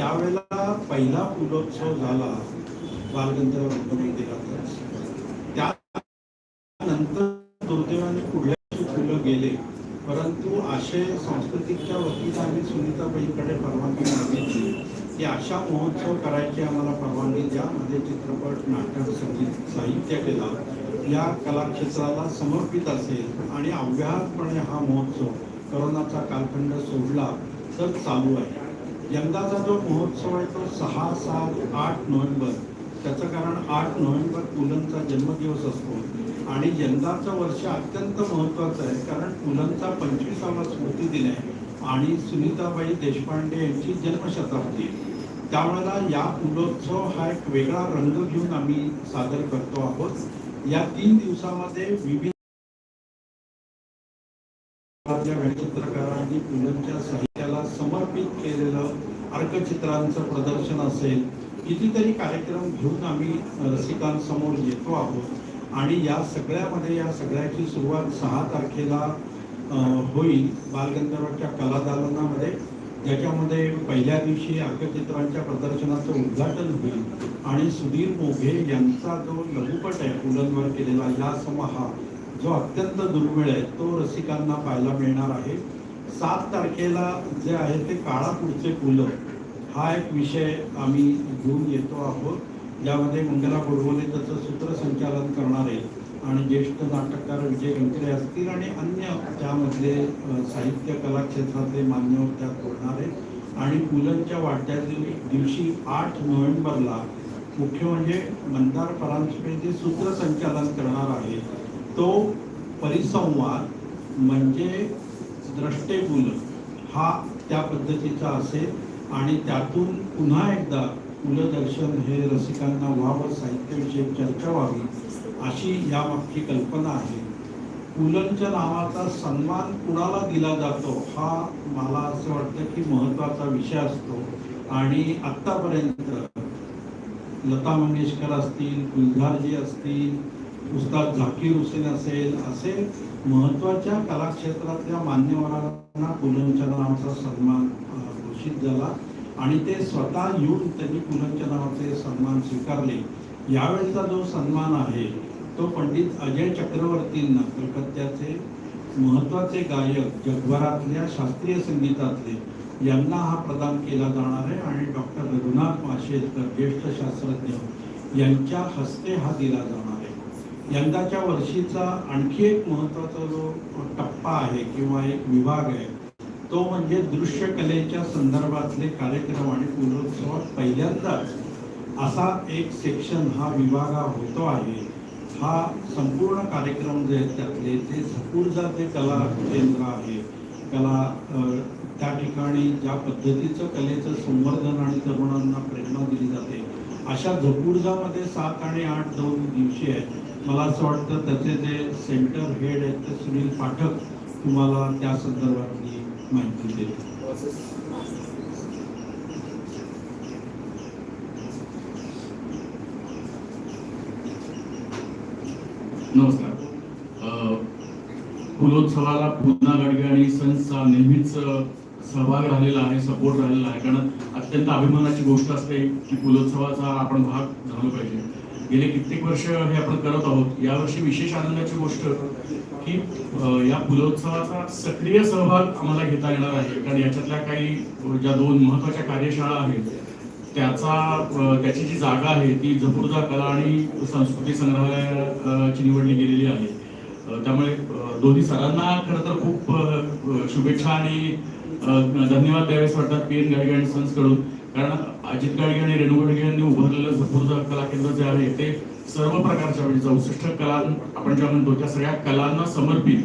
त्यावेळेला पहिला फुलोत्सव झाला बालगंधर्व त्यानंतर दुर्दैवाने पुढल्या फुलं गेले. परंतु आशय सांस्कृतिकच्या वतीनं आम्ही सुनीताबाईंकडे परवानगी मागितली. की अशा महोत्सव करायची आम्हाला परवानगी द्या. म्हणजे चित्रपट नाटक संगीत साहित्य केला. या कलाक्षेत्राला समर्पित असेल आणि अव्याहतपणे हा महोत्सव करोनाचा कालखंड सोडला तर चालू आहे. यंदाचा जो महोत्सव आहे तो सहा सात आठ नोव्हेंबर. त्याचं कारण आठ नोव्हेंबर पुलंचा जन्मदिवस असतो. आणि यंदाचं वर्ष अत्यंत महत्त्वाचं आहे कारण पुलंचा पंचवीसावा स्मृती दिन आहे. आणि सुनीताबाई देशपांडे यांची जन्मशताब्दी त्यावेळेला या पुलोत्सव हा एक वेगळा रंग घेऊन आम्ही सादर करतो आहोत. या तीन दिवसामध्ये विविध चित्रकारांनी पुलंच्या त्याला समर्पित केलेलं अर्कचित्रांचं प्रदर्शन असेल कितीतरी कार्यक्रम घेऊन आम्ही रसिकांसमोर येतो आहोत. आणि या सगळ्यामध्ये या सगळ्याची सुरुवात सहा तारखेला होईल बालगंधर्वाच्या कलादालनामध्ये. ज्याच्यामध्ये पहिल्या दिवशी अर्कचित्रांच्या प्रदर्शनाचं उद्घाटन होईल. आणि सुधीर मोघे यांचा जो लघुपट आहे पुलंवर केलेला या समहा जो अत्यंत दुर्मिळ आहे तो रसिकांना पाहायला मिळणार आहे. सात तारखेला जे आहे ते काळा पुढचे पुलं हा एक विषय आम्ही घेऊन येतो आहोत. ज्यामध्ये मंगला गोडबोले त्याचं सूत्रसंचालन करणार आहे आणि ज्येष्ठ नाटककार विजय गंकरे असतील आणि अन्य त्यामधले साहित्य कला क्षेत्रातले मान्यवर त्यात बोलणारे आणि पुलंच्या वाढत्या दिवशी आठ नोव्हेंबरला मुख्य म्हणजे मंदार परांजपे जे सूत्रसंचालन करणार आहे तो परिसंवाद म्हणजे द्रष्टेपुल हा त्या पद्धतीचा असेल आणि त्यातून पुन्हा एकदा कुलदर्शन हे रसिकांना व्हावं साहित्याविषयी चर्चा व्हावी अशी यामागची कल्पना आहे. पुलंच्या नावाचा सन्मान कुणाला दिला जातो हा मला असं वाटतं की महत्त्वाचा विषय असतो. आणि आत्तापर्यंत लता मंगेशकर असतील गुलझारजी असतील उस्ताद झाकीर हुसेन असेल असे महत्त्वाच्या कलाक्षेत्रातल्या मान्यवरांना पुलंच्या सन्मान घोषित झाला आणि ते स्वतः येऊन त्यांनी पुलंच्या सन्मान स्वीकारले. यावेळेचा जो सन्मान आहे तो पंडित अजय चक्रवर्तींना कलकत्त्याचे महत्त्वाचे गायक जगभरातल्या शास्त्रीय संगीतातले यांना हा प्रदान केला जाणार आहे आणि डॉक्टर रघुनाथ माशेलकर ज्येष्ठ शास्त्रज्ञ यांच्या हस्ते हा दिला जाणार यंदाच्या वर्षीचा आणखी एक महत्त्वाचा जो टप्पा आहे किंवा एक विभाग आहे तो म्हणजे दृश्य कलेच्या संदर्भातले कार्यक्रम आणि पुलोत्सवात पहिल्यांदाच असा एक सेक्शन हा विभाग हा होतो आहे. हा संपूर्ण कार्यक्रम जे आहेत त्यातले ते झपूरजा जे कला केंद्र आहे कला त्या ठिकाणी ज्या पद्धतीचं कलेचं संवर्धन आणि तरुणांना प्रेरणा दिली जाते अशा झपुर्जामध्ये सात आणि आठ दोन दिवशी आहेत. मला असं वाटतं त्याचे जे सेंटर हेड आहेत ते सुनील पाठक तुम्हाला त्या संदर्भातली माहिती देतील नमस्कार. फुलोत्सवाला पुन्हा गडगे आणि सन्सचा नेहमीच सहभाग राहिलेला आहे सपोर्ट राहिलेला आहे. कारण अत्यंत अभिमानाची गोष्ट असते की फुलोत्सवाचा आपण भाग झालो पाहिजे. गेले कित्येक वर्ष हे आपण करत आहोत. यावर्षी विशेष आनंदाची गोष्ट की या फुलोत्सवाचा सक्रिय सहभाग आम्हाला घेता येणार आहे. कारण याच्यातल्या काही ज्या दोन महत्त्वाच्या कार्यशाळा आहेत त्याचा त्याची जी जागा आहे ती झपूर्जा कला आणि संस्कृती संग्रहालयाची निवडली गेलेली आहे. त्यामुळे दोन्ही सरांना खरं तर खूप शुभेच्छा आणि धन्यवाद द्यावेस वाटतात. पी एन गाडगे सन्सकडून सन्सकडून कारण अजित गाडगे आणि रेणू गाडगे यांनी उभारलेलं झपूरजा कला केंद्र जे आहे ते सर्व प्रकारच्या म्हणजे चौसष्ट कला आपण ज्या म्हणतो त्या सगळ्या कलांना समर्पित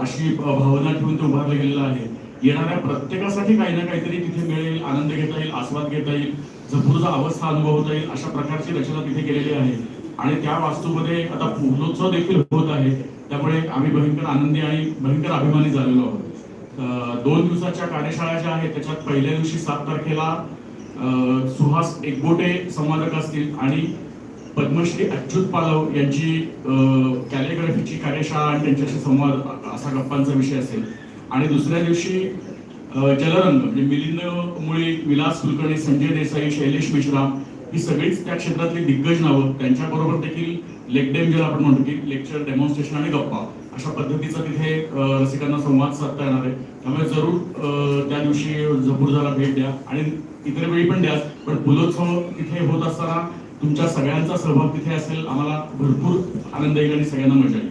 अशी भावना ठेवून ते उभारलं गेलेलं आहे. येणाऱ्या प्रत्येकासाठी काही ना काहीतरी तिथे मिळेल आनंद घेता येईल आस्वाद घेता येईल जपूरचा अवस्था अनुभवता येईल अशा प्रकारची रचना तिथे केलेली आहे. आणि त्या वास्तूमध्ये आता पूर्णोत्सव देखील होत आहे त्यामुळे आम्ही भयंकर आनंदी आणि भयंकर अभिमानी झालेलो आहोत. दोन दिवसाच्या कार्यशाळा ज्या आहेत त्याच्यात पहिल्या दिवशी सात तारखेला सुहास एकबोटे संवादक असतील आणि पद्मश्री अच्युत पालव यांची कॅलिग्राफीची कार्यशाळा आणि त्यांच्याशी संवाद असा गप्पांचा विषय असेल. आणि दुसऱ्या दिवशी जलरंग म्हणजे मिलिंद मुळे विलास कुलकर्णी संजय देसाई शैलेश मेश्राम ही सगळीच त्या क्षेत्रातली दिग्गज नावं. त्यांच्याबरोबर देखील लेक डेम ज्याला आपण म्हणतो की लेक्चर डेमॉन्स्ट्रेशन आणि गप्पा. अशा पद्धतीचा तिथे रसिकांना संवाद साधता येणार आहे. त्यामुळे जरूर त्या दिवशी झपूर्जाला भेट द्या आणि इतर वेळी पण द्या पण पुलोत्सव तिथे होत असताना तुमच्या सगळ्यांचा सहभाग तिथे असेल आम्हाला भरपूर आनंद येईल आणि सगळ्यांना मजा येईल.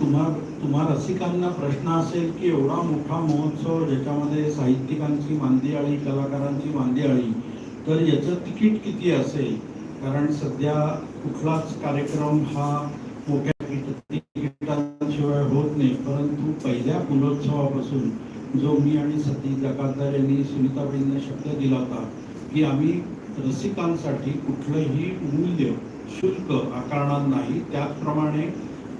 तुम्हा तुम्हा रसिकांना प्रश्न असेल की एवढा मोठा महोत्सव ज्याच्यामध्ये साहित्यिकांची मांदियाळी कलाकारांची मांदियाळी तर याचं तिकीट किती असेल? कारण सध्या कुठलाच कार्यक्रम हा मोठ्या तिकीट- होत नाही. परंतु पहिल्या पुलोत्सवापासून जो मी आणि सतीश जकातदार यांनी सुनीताबाईंना शब्द दिला होता की आम्ही रसिकांसाठी कुठलंही मूल्य शुल्क आकारणार नाही. त्याचप्रमाणे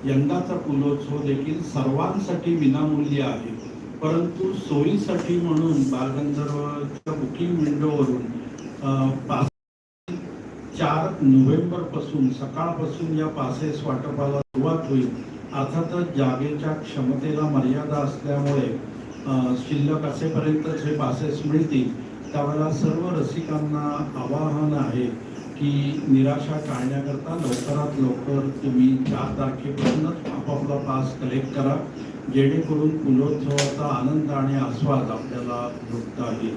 यंदाचा पुलोत्सव देखील सर्वांसाठी विनामूल्य आहे. परंतु सोयीसाठी म्हणून बालगंधर्वच्या बुकिंग विंडोवरून पास चार नोव्हेंबरपासून सकाळपासून या पासेस वाटपाला सुरुवात होईल. अर्थातच जागेच्या क्षमतेला मर्यादा असल्यामुळे शिल्लक असेपर्यंतच हे पासेस मिळतील. त्यावेळेला सर्व रसिकांना आवाहन आहे की निराशा टाळण्याकरता लवकरात लवकर तुम्ही चार तारखेपासूनच आपापला पास कलेक्ट करा. जेणेकरून कुलोत्सवाचा आनंद आणि आस्वाद आपल्याला लुटता येईल.